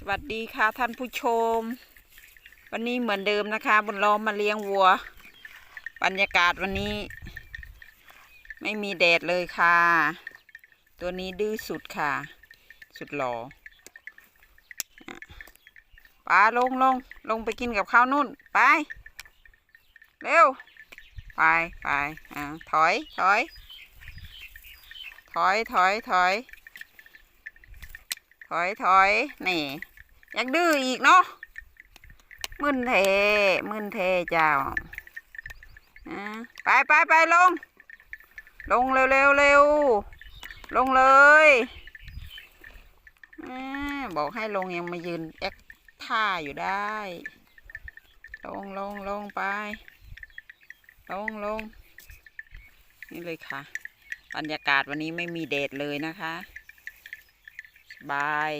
สวัสดีค่ะท่านผู้ชม วันนี้เหมือนเดิมนะคะ บนล้อมมาเลี้ยงวัว บรรยากาศวันนี้ ไม่มีแดดเลยค่ะ ตัวนี้ดื้อสุดค่ะ สุดหล่อปลาลงลงลงไปกินกับข้าวนุ่น ไป เร็ว ไปไปอ่าถอยถอย ถอยถอยถอย ถอยถอยนี่อยากดื้ออีกเนาะมึนเทมึนเทเจ้าอะไปไปไปลง ลงเร็วเร็วเร็วลงเลยอบอกให้ลงยังมายืนแอคท่าอยู่ได้ ลงลงลงไป ลงลงนี่เลยค่ะ บรรยากาศวันนี้ไม่มีแดดเลยนะคะ บาย